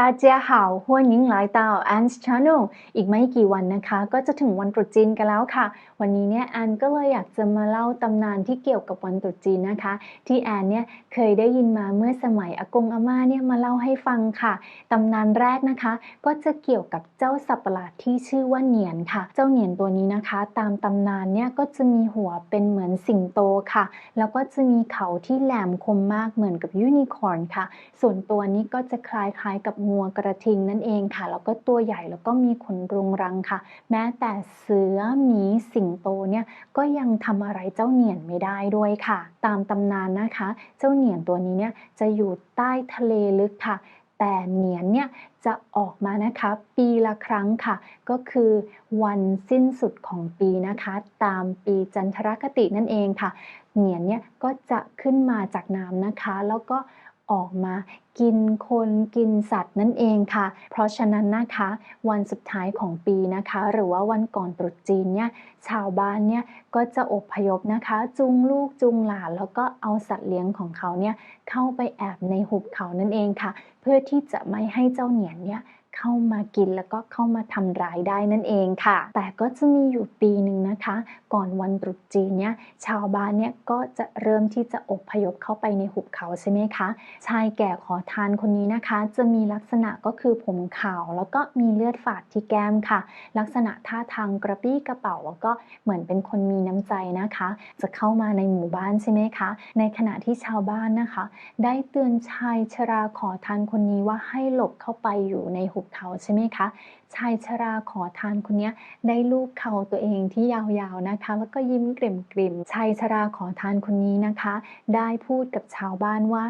ตาเจียหาวหัวนิ้งหลายตาแอนส์ชานงอีกไม่กี่วันนะคะ ก็จะถึงวันตรุษจีนกันแล้วค่ะ วันนี้เนี่ยแอนก็เลยอยากจะมาเล่าตำนานที่เกี่ยวกับวันตรุษจีนนะคะ ที่แอนเนี่ยเคยได้ยินมาเมื่อสมัยอากงอาม่าเนี่ยมาเล่าให้ฟังค่ะตำนานแรกนะคะ ก็จะเกี่ยวกับเจ้าสัตว์ประหลาดที่ชื่อว่าเหนียนค่ะ เจ้าเหนียนตัวนี้นะคะ ตามตำนานเนี่ยก็จะมีหัวเป็นเหมือนสิงโตค่ะ แล้วก็จะมีเขาที่แหลมคมมากเหมือนกับยูนิคอร์นค่ะ ส่วนตัวนี้ก็จะคล้ายๆกับงัวกระทิงนั่นเองค่ะ แล้วก็ตัวใหญ่แล้วก็มีขนรุงรังค่ะ แม้แต่เสือหมีสิงโตเนี่ยก็ยังทำอะไรเจ้าเหนียนไม่ได้ด้วยค่ะ ตามตำนานนะคะ เจ้าเหนียนตัวนี้เนี่ยจะอยู่ใต้ทะเลลึกค่ะ แต่เหนียนเนี่ยจะออกมานะคะปีละครั้งค่ะ ก็คือวันสิ้นสุดของปีนะคะ ตามปีจันทรคตินั่นเองค่ะ เหนียนเนี่ยก็จะขึ้นมาจากน้ำนะคะ แล้วก็ ออกมากินคนกินสัตว์นั่นเองค่ะ เพราะฉะนั้นนะคะ วันสุดท้ายของปีนะคะ หรือว่าวันก่อนตรุษจีนเนี่ยชาวบ้านเนี่ยก็จะอบพยพนะคะ จุงลูกจุงหลานแล้วก็เอาสัตว์เลี้ยงของเขาเนี่ยเข้าไปแอบในหุบเขานั่นเองค่ะ เพื่อที่จะไม่ให้เจ้าเหนียนเนี่ย เข้ามากินแล้วก็เข้ามาทำร้ายได้นั่นเองค่ะ แต่ก็จะมีอยู่ปีหนึ่งนะคะ ก่อนวันตรุษจีนเนี่ยชาวบ้านเนี่ยก็จะเริ่มที่จะอบพยพเข้าไปในหุบเขาใช่ไหมคะ ชายแก่ขอทานคนนี้นะคะ จะมีลักษณะก็คือผมขาว แล้วก็มีเลือดฝาดที่แก้มค่ะ ลักษณะท่าทางกระปี้กระเป๋าแล้วก็เหมือนเป็นคนมีน้ำใจนะคะ จะเข้ามาในหมู่บ้านใช่ไหมคะ ในขณะที่ชาวบ้านนะคะ ได้เตือนชายชราขอทานคนนี้ว่าให้หลบเข้าไปอยู่ในหุบเขาใช่ไหมคะ ชายชราขอทานคนนี้ได้ลูบเข่าตัวเองที่ยาวๆนะคะ แล้วก็ยิ้มกริ่มๆชายชราขอทานคนนี้นะคะ ได้พูดกับชาวบ้านว่า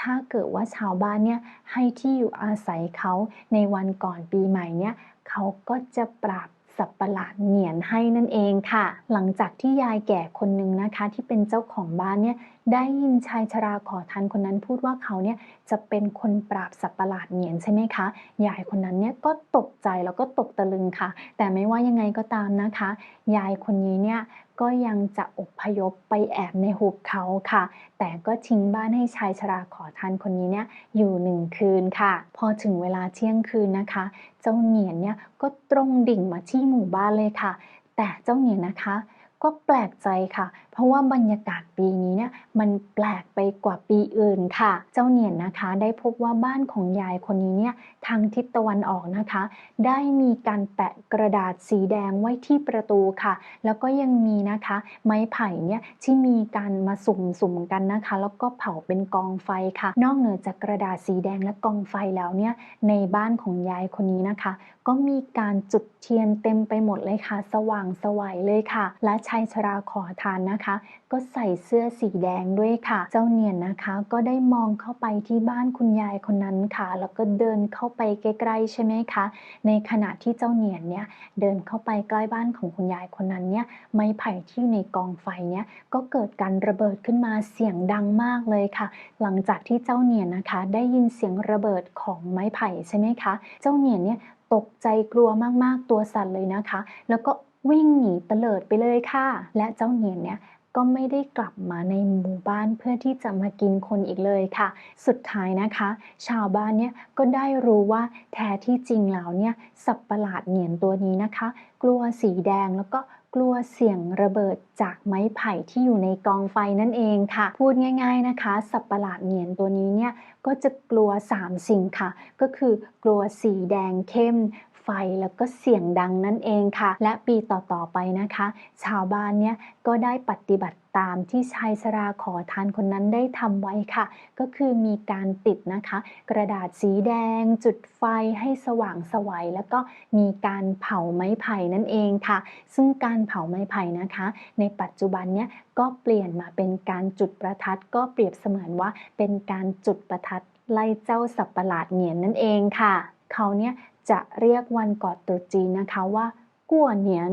ถ้าเกิดว่าชาวบ้านเนี่ยให้ที่อยู่อาศัยเขาในวันก่อนปีใหม่เนี่ยเขาก็จะปราบสัตว์ประหลาดเหนียนให้นั่นเองค่ะ หลังจากที่ยายแก่คนหนึ่งนะคะ ที่เป็นเจ้าของบ้านเนี่ย ได้ยินชายชราขอทานคนนั้นพูดว่าเขาเนี่ยจะเป็นคนปราบสัตว์ประหลาดเหนียนใช่ไหมคะยายคนนั้นเนี่ยก็ตกใจแล้วก็ตกตะลึงค่ะ แต่ไม่ว่ายังไงก็ตามนะคะ ยายคนนี้เนี่ยก็ยังจะอพยพไปแอบในหุบเขาค่ะ แต่ก็ทิ้งบ้านให้ชายชราขอทานคนนี้เนี่ยอยู่หนึ่งคืนค่ะ พอถึงเวลาเที่ยงคืนนะคะ เจ้าเหนียนเนี่ยก็ตรงดิ่งมาที่หมู่บ้านเลยค่ะ แต่เจ้าเหนียนนะคะ ก็แปลกใจค่ะ เพราะว่าบรรยากาศปีนี้เนี่ยมันแปลกไปกว่าปีอื่นค่ะ เจ้าเหนียนนะคะได้พบว่าบ้านของยายคนนี้เนี่ยทางทิศตะวันออกนะคะ ได้มีการแปะกระดาษสีแดงไว้ที่ประตูค่ะ แล้วก็ยังมีนะคะ ไม้ไผ่เนี่ยที่มีการมาสุ่มๆกันนะคะ แล้วก็เผาเป็นกองไฟค่ะ นอกเหนือจากกระดาษสีแดงและกองไฟแล้วเนี่ยในบ้านของยายคนนี้นะคะ ก็มีการจุดเทียนเต็มไปหมดเลยค่ะ สว่างสวัยเลยค่ะ และชายชราขอทานนะคะ ก็ใส่เสื้อสีแดงด้วยค่ะ เจ้าเนียนนะคะ ก็ได้มองเข้าไปที่บ้านคุณยายคนนั้นค่ะ แล้วก็เดินเข้าไปใกล้ๆใช่ไหมคะ ในขณะที่เจ้าเนียนเนี่ยเดินเข้าไปใกล้บ้านของคุณยายคนนั้นเนี่ยไม้ไผ่ที่อยู่ในกองไฟเนี่ยก็เกิดการระเบิดขึ้นมาเสียงดังมากเลยค่ะ หลังจากที่เจ้าเนียนนะคะ ได้ยินเสียงระเบิดของไม้ไผ่ใช่ไหมคะ เจ้าเนียนเนี่ยตกใจกลัวมากๆตัวสั่นเลยนะคะ แล้วก็ วิ่งหนีเตลิดไปเลยค่ะ และเจ้าเนียนเนี่ยก็ไม่ได้กลับมาในหมู่บ้านเพื่อที่จะมากินคนอีกเลยค่ะ สุดท้ายนะคะ ชาวบ้านเนี่ยก็ได้รู้ว่าแท้ที่จริงแล้วเนี่ยสัตว์ประหลาดเหนียนตัวนี้นะคะ กลัวสีแดงแล้วก็กลัวเสียงระเบิดจากไม้ไผ่ที่อยู่ในกองไฟนั่นเองค่ะ พูดง่าย ๆนะคะ สัตว์ประหลาดเหนียนตัวนี้เนี่ยก็จะกลัว 3 สิ่งค่ะ ก็คือกลัวสีแดงเข้ม ไฟแล้วก็เสียงดังนั่นเองค่ะ และปีต่อๆไปนะคะ ชาวบ้านเนี่ยก็ได้ปฏิบัติตามที่ชายชราขอทานคนนั้นได้ทำไว้ค่ะ ก็คือมีการติดนะคะ กระดาษสีแดง จุดไฟให้สว่างสวัย แล้วก็มีการเผาไม้ไผ่นั่นเองค่ะ ซึ่งการเผาไม้ไผ่นะคะ ในปัจจุบันเนี่ยก็เปลี่ยนมาเป็นการจุดประทัด ก็เปรียบเสมือนว่าเป็นการจุดประทัดไล่เจ้าสัตว์ประหลาดเหนียนนั่นเองค่ะ เขาเนี่ย จะเรียกวันก่อนตรุษจีนนะคะว่ากั่วเหนียน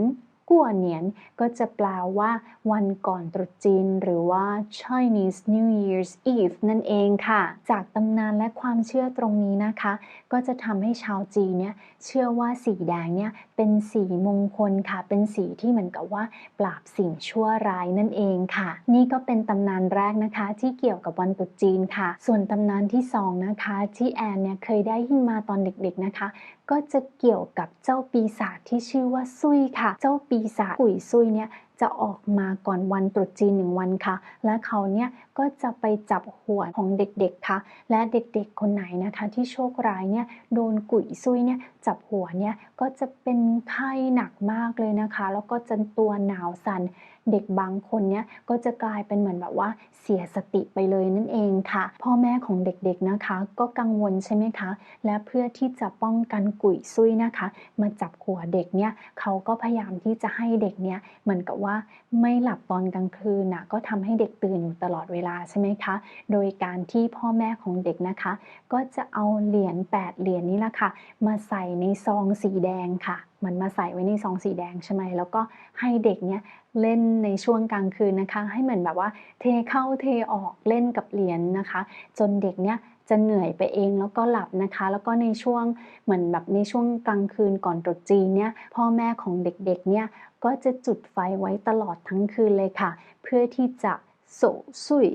กัวเหนียนก็จะแปลว่าวันก่อนตรุษจีน หรือว่า Chinese New Year's Eve นั่นเองค่ะ จากตำนานและความเชื่อตรงนี้นะคะ ก็จะทำให้ชาวจีนเนี่ยเชื่อว่าสีแดงเนี่ยเป็นสีมงคลค่ะ เป็นสีที่เหมือนกับว่า ปราบสิ่งชั่วร้ายนั่นเองค่ะ นี่ก็เป็นตำนานแรกนะคะ ที่เกี่ยวกับวันตรุษจีนค่ะ ส่วนตำนานที่สองนะคะที่แอนเนี่ยเคยได้ยินมาตอนเด็กๆนะคะ ก็จะเกี่ยวกับเจ้าปีศาจที่ชื่อว่าซุยค่ะ เจ้าปีศาจกุยซุยเนี่ยจะออกมาก่อนวันตรุษจีนหนึ่งวันค่ะ และเขาเนี่ยก็จะไปจับหัวของเด็กๆค่ะ และเด็กๆคนไหนนะคะ ที่โชคร้ายเนี่ยโดนกุยซุยเนี่ยจับหัวเนี่ยก็จะเป็นไข้หนักมากเลยนะคะ แล้วก็จะตัวหนาวสั่นเด็กบางคนเนี่ยก็จะกลายเป็นเหมือนแบบว่าเสียสติไปเลยนั่นเองค่ะ พ่อแม่ของเด็กๆนะคะ ก็กังวลใช่ไหมคะ และเพื่อที่จะป้องกันกุยซุยนะคะ มาจับหัวเด็กเนี่ยเขาก็พยายามที่จะให้เด็กเนี่ยเหมือนกับว่าไม่หลับตอนกลางคืนนะก็ทำให้เด็กตื่นอยู่ตลอดเวลาใช่ไหมคะ โดยการที่พ่อแม่ของเด็กนะคะ ก็จะเอาเหรียญ8เหรียญนี้ละค่ะ มาใส่ในซองสีแดงค่ะ มันมาใส่ไว้ในซองสีแดงใช่ไหมแล้วก็ให้เด็กเนี่ยเล่นในช่วงกลางคืนนะคะ ให้เหมือนแบบว่าเทเข้าเทออกเล่นกับเหรียญนะคะ จนเด็กเนี่ยจะเหนื่อยไปเองแล้วก็หลับนะคะ แล้วก็ในช่วงเหมือนแบบในช่วงกลางคืนก่อนตรุษจีนเนี่ยพ่อแม่ของเด็กๆเนี่ยก็จะจุดไฟไว้ตลอดทั้งคืนเลยค่ะ เพื่อที่จะโสซุย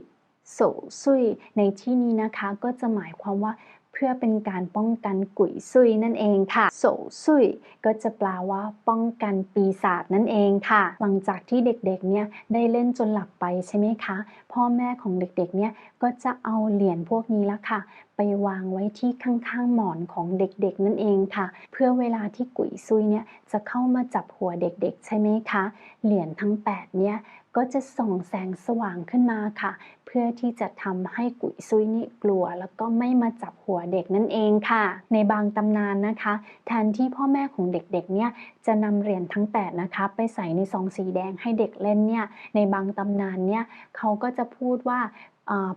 โสซุยในที่นี้นะคะก็จะหมายความว่า พื่อเป็นการป้องกันกุยซุยนั่นเองค่ะโสซุยก็จะแปลว่าป้องกันปีศาจนั่นเองค่ะ หลังจากที่เด็กๆเนี่ยได้เล่นจนหลับไปใช่ไหมคะ พ่อแม่ของเด็กๆเนี่ยก็จะเอาเหรียญพวกนี้ละค่ะ ไปวางไว้ที่ข้างๆหมอนของเด็กๆนั่นเองค่ะ เพื่อเวลาที่กุยซุยเนี่ยจะเข้ามาจับหัวเด็กๆ ใช่ไหมคะ เหรียญทั้ง 8 เนี่ยก็จะส่องแสงสว่างขึ้นมาค่ะ เพื่อที่จะทำให้กุยซุยนี่กลัว แล้วก็ไม่มาจับหัวเด็กนั่นเองค่ะ ในบางตำนานนะคะแทนที่พ่อแม่ของเด็กๆเนี่ยจะนำเหรียญทั้ง 8 นะคะ ไปใส่ในซองสีแดงให้เด็กเล่นเนี่ยในบางตำนานเนี่ยเขาก็จะพูดว่า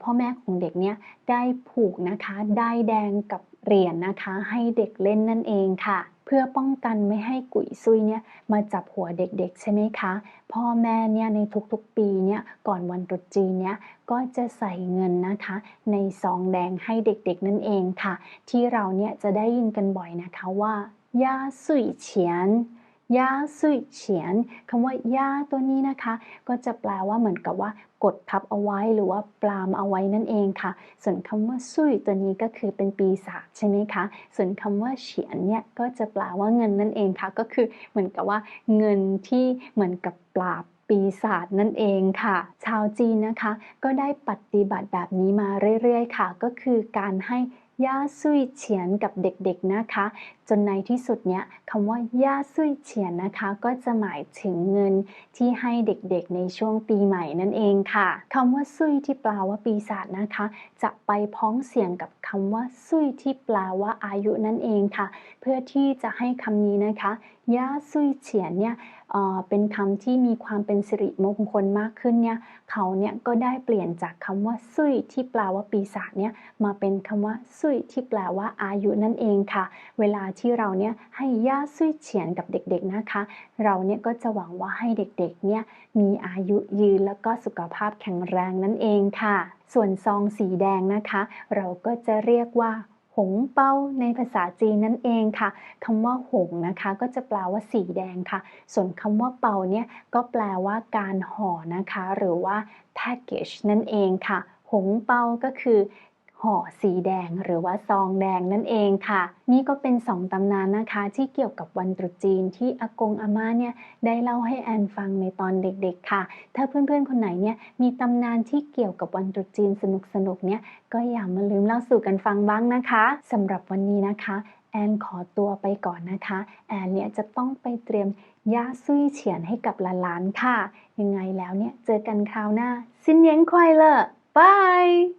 พ่อแม่ของเด็กเนี่ยได้ผูกนะคะได้แดงกับเหรียญนะคะ ให้เด็กเล่นนั่นเองค่ะ เพื่อป้องกันไม่ให้กุยซุยเนี่ยมาจับหัวเด็กๆ ใช่ไหมคะ พ่อแม่เนี่ยในทุกๆปีเนี่ยก่อนวันตรุษจีนเนี่ยก็จะใส่เงินนะคะ ในซองแดงให้เด็กๆนั่นเองค่ะ ที่เราเนี่ยจะได้ยินกันบ่อยนะคะว่าย่าสุยเฉียน ยาสุยเฉียนคำว่ายาตัวนี้นะคะ ก็จะแปลว่าเหมือนกับว่ากดทับเอาไว้หรือว่าปลามเอาไว้นั่นเองค่ะ ส่วนคำว่าซุยตัวนี้ก็คือเป็นปีศาจใช่ไหมคะ ส่วนคำว่าเฉียนเนี่ยก็จะแปลว่าเงินนั่นเองค่ะ ก็คือเหมือนกับว่าเงินที่เหมือนกับปราบปีศาจนั่นเองค่ะ ชาวจีนนะคะ ก็ได้ปฏิบัติแบบนี้มาเรื่อยๆ ค่ะ ก็คือการให้ ย่าซุยเฉียนกับเด็กๆนะคะ จนในที่สุดเนี่ยคำว่าย่าซุยเฉียนนะคะ ก็จะหมายถึงเงินที่ให้เด็กๆในช่วงปีใหม่นั่นเองค่ะคำว่าซุยที่แปลว่าปีศาจนะคะ จะไปพ้องเสียงกับคำว่าซุยที่แปลว่าอายุนั่นเองค่ะ เพื่อที่จะให้คำนี้นะคะย่าซุยเฉียนเนี่ยเป็นคำที่มีความเป็นสิริมงคลมากขึ้นเนี่ยเขาเนี่ยก็ได้เปลี่ยนจากคำว่าซุยที่แปลว่าปีศาจเนี่ยมาเป็นคำว่าซุยที่แปลว่าอายุนั่นเองค่ะ เวลาที่เราเนี่ยให้ย่าซุยเฉียนกับเด็กๆนะคะ เราเนี่ยก็จะหวังว่าให้เด็กๆเนี่ยมีอายุยืนแล้วก็สุขภาพแข็งแรงนั่นเองค่ะ ส่วนซองสีแดงนะคะ เราก็จะเรียกว่า หงเปาในภาษาจีนนั่นเองค่ะคำว่าหงนะคะก็จะแปลว่าสีแดงค่ะ ส่วนคำว่าเปาเนี่ยก็แปลว่าการห่อนะคะ หรือว่า package นั่นเองค่ะ หงเปาก็คือ ห่อสีแดงหรือว่าซองแดงนั่นเองค่ะ นี่ก็เป็นสองตำนานนะคะที่เกี่ยวกับวันตรุษจีนที่อากงอาม่าเนี่ยได้เล่าให้แอนฟังในตอนเด็กๆค่ะ ถ้าเพื่อนๆคนไหนเนี่ยมีตำนานที่เกี่ยวกับวันตรุษจีนสนุกๆเนี่ยก็อย่ามาลืมเล่าสู่กันฟังบ้างนะคะสำหรับวันนี้นะคะแอนขอตัวไปก่อนนะคะ แอนเนี่ยจะต้องไปเตรียมยาซุยเฉียนให้กับหลานๆค่ะ ยังไงแล้วเนี่ยเจอกันคราวหน้าซินเย้งควายเลอบาย